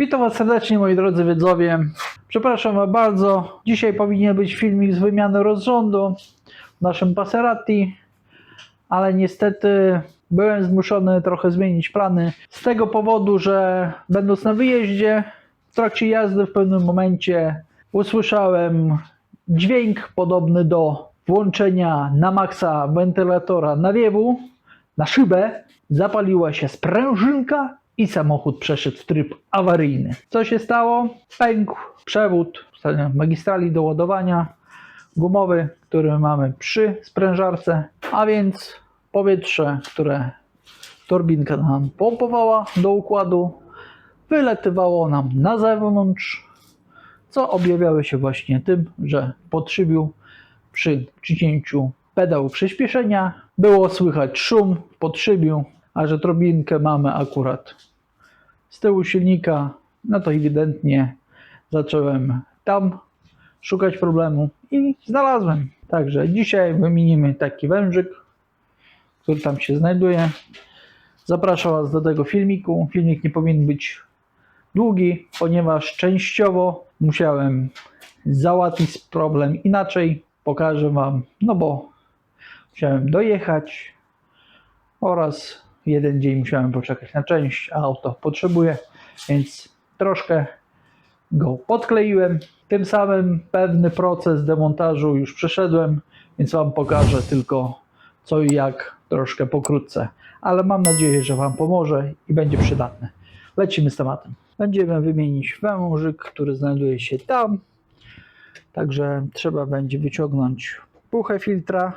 Witam Was serdecznie moi drodzy widzowie. Przepraszam Was bardzo. Dzisiaj powinien być filmik z wymiany rozrządu w naszym Passerati, ale niestety byłem zmuszony trochę zmienić plany z tego powodu, że będąc na wyjeździe w trakcie jazdy w pewnym momencie usłyszałem dźwięk podobny do włączenia na maksa wentylatora nawiewu na szybę, zapaliła się sprężynka i samochód przeszedł w tryb awaryjny. Co się stało? Pękł przewód magistrali do ładowania gumowy, który mamy przy sprężarce, a więc powietrze, które turbinka nam pompowała do układu, wylatywało nam na zewnątrz, co objawiało się właśnie tym, że w podszybiu przy wciśnięciu pedału przyspieszenia było słychać szum w podszybiu, a że turbinkę mamy akurat z tyłu silnika, no to ewidentnie zacząłem tam szukać problemu i znalazłem. Także dzisiaj wymienimy taki wężyk, który tam się znajduje. Zapraszam Was do tego filmiku. Filmik nie powinien być długi, ponieważ częściowo musiałem załatwić problem inaczej. Pokażę Wam, no bo musiałem dojechać oraz jeden dzień musiałem poczekać na część, a auto potrzebuje, więc troszkę go podkleiłem. Tym samym pewny proces demontażu już przeszedłem, więc Wam pokażę tylko co i jak troszkę pokrótce, ale mam nadzieję, że Wam pomoże i będzie przydatne. Lecimy z tematem. Będziemy wymienić wężyk, który znajduje się tam. Także trzeba będzie wyciągnąć puchę filtra,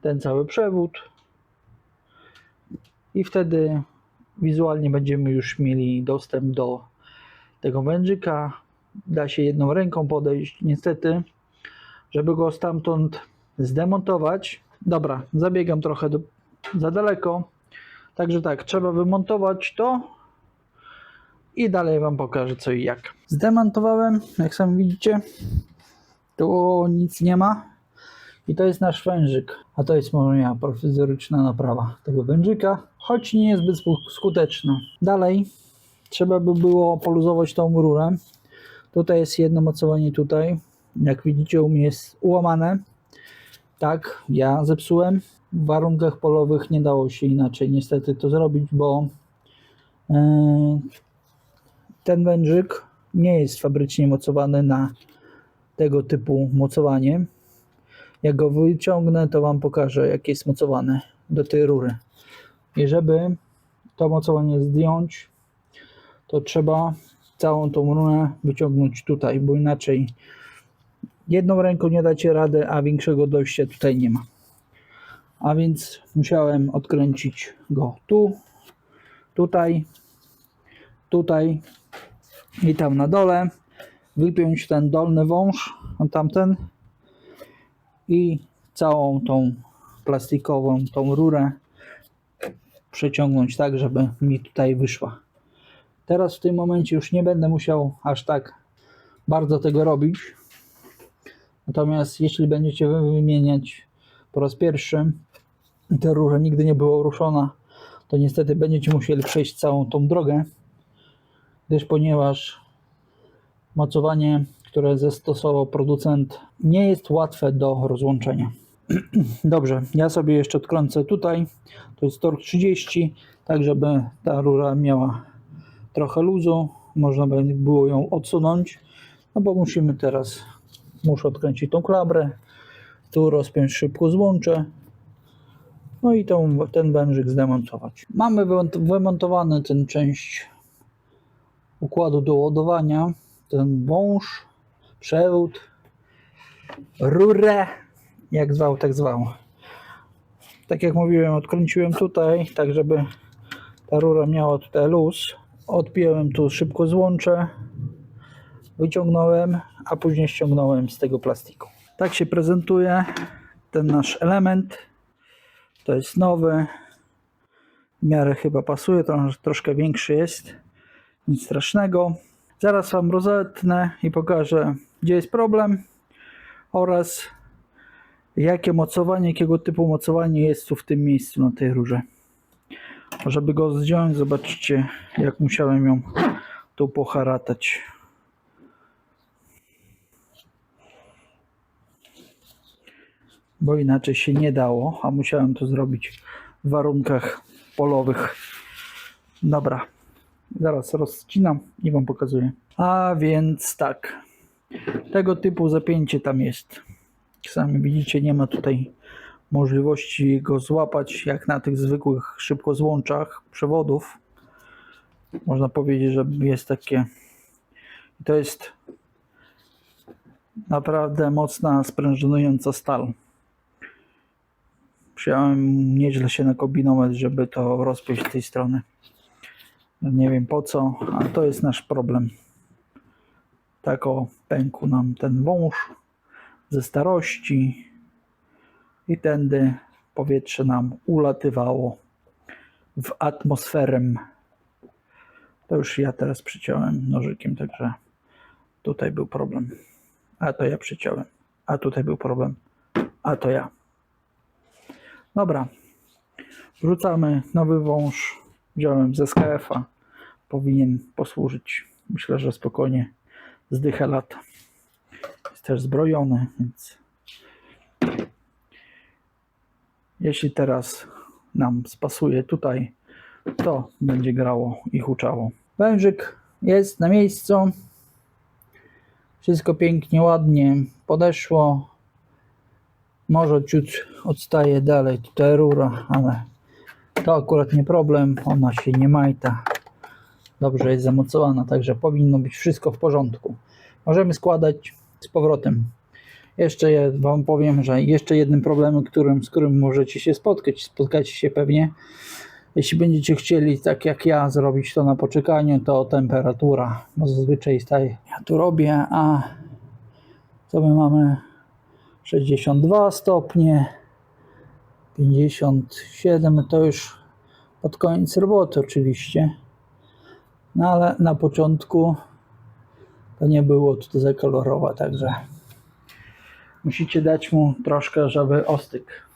ten cały przewód i wtedy wizualnie będziemy już mieli dostęp do tego wężyka. Da się jedną ręką podejść. Niestety, żeby go stamtąd zdemontować. Dobra, zabiegam trochę do, za daleko. Także tak, trzeba wymontować to i dalej Wam pokażę co i jak. Zdemontowałem, jak sami widzicie, tu nic nie ma. I to jest nasz wężyk, a to jest moja prowizoryczna naprawa tego wężyka, choć nie jest zbyt skuteczna. Dalej trzeba by było poluzować tą rurę. Tutaj jest jedno mocowanie tutaj. Jak widzicie u mnie jest ułamane. Tak, ja zepsułem. W warunkach polowych nie dało się inaczej niestety to zrobić, bo yy, ten wężyk nie jest fabrycznie mocowany na tego typu mocowanie. Jak go wyciągnę, to Wam pokażę, jak jest mocowane do tej rury. I żeby to mocowanie zdjąć, to trzeba całą tą rurę wyciągnąć tutaj, bo inaczej jedną ręką nie dacie rady, a większego dojścia tutaj nie ma. A więc musiałem odkręcić go tu, tutaj, tutaj i tam na dole, wypiąć ten dolny wąż, tamten i całą tą plastikową, tą rurę przeciągnąć tak, żeby mi tutaj wyszła. Teraz w tym momencie już nie będę musiał aż tak bardzo tego robić. Natomiast jeśli będziecie wy wymieniać po raz pierwszy i ta rura nigdy nie była ruszona, to niestety będziecie musieli przejść całą tą drogę, gdyż ponieważ mocowanie które zastosował producent, nie jest łatwe do rozłączenia. Dobrze, ja sobie jeszcze odkręcę tutaj. To jest tork 30, tak żeby ta rura miała trochę luzu. Można by było ją odsunąć, no bo musimy teraz, muszę odkręcić tą klabrę, tu rozpiąć szybko złącze, no i tą, ten wężyk zdemontować. Mamy wymontowany ten część układu do ładowania, ten wąż przewód, rurę, jak zwał, tak zwał. Tak jak mówiłem, odkręciłem tutaj, tak żeby ta rura miała tutaj luz. Odpiąłem tu szybko złącze, wyciągnąłem, a później ściągnąłem z tego plastiku. Tak się prezentuje ten nasz element. To jest nowy. W miarę chyba pasuje, trosz, troszkę większy jest. Nic strasznego. Zaraz Wam rozetnę i pokażę, gdzie jest problem oraz jakie mocowanie, jakiego typu mocowanie jest tu w tym miejscu na tej rurze. Żeby go zdjąć, zobaczcie jak musiałem ją tu poharatać. Bo inaczej się nie dało, a musiałem to zrobić w warunkach polowych. Dobra, zaraz rozcinam i Wam pokazuję. A więc tak, tego typu zapięcie tam jest. Sami widzicie, nie ma tutaj możliwości go złapać jak na tych zwykłych szybkozłączach przewodów. Można powiedzieć, że jest takie. To jest naprawdę mocna, sprężynująca stal. Musiałem nieźle się nakombinować, żeby to rozpiąć z tej strony. Nie wiem po co, a to jest nasz problem. Tak o pękł nam ten wąż ze starości i tędy powietrze nam ulatywało w atmosferę. To już ja teraz przyciąłem nożykiem, także tutaj był problem. A to ja przyciąłem. A tutaj był problem. A to ja. Dobra. Wrzucamy nowy wąż. Wziąłem ze SKF-a. Powinien posłużyć. Myślę, że spokojnie zdycha lata. Jest też zbrojony, więc jeśli teraz nam spasuje tutaj, to będzie grało i huczało. Wężyk jest na miejscu. Wszystko pięknie, ładnie podeszło. Może ciut odstaje dalej tutaj rura, ale to akurat nie problem. Ona się nie majta. Dobrze jest zamocowana, także powinno być wszystko w porządku. Możemy składać z powrotem. Jeszcze Wam powiem, że jeszcze jednym problemem, którym, z którym możecie się spotkać, spotkacie się pewnie, jeśli będziecie chcieli, tak jak ja, zrobić to na poczekaniu, to temperatura. Bo zazwyczaj staje. Ja tu robię, a co my mamy? 62 stopnie, 57 to już pod koniec roboty oczywiście. No ale na początku to nie było tutaj za kolorowo, także musicie dać mu troszkę, żeby ostyk.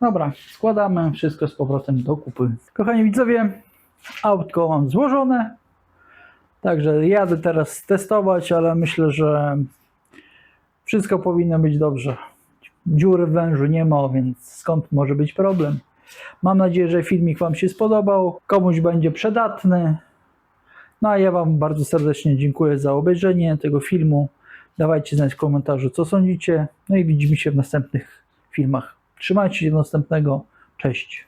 Dobra, składamy wszystko z powrotem do kupy. Kochani widzowie, autko mam złożone, także jadę teraz testować, ale myślę, że wszystko powinno być dobrze. Dziury w wężu nie ma, więc skąd może być problem? Mam nadzieję, że filmik Wam się spodobał, komuś będzie przydatny. No a ja Wam bardzo serdecznie dziękuję za obejrzenie tego filmu. Dawajcie znać w komentarzu, co sądzicie. No i widzimy się w następnych filmach. Trzymajcie się do następnego. Cześć.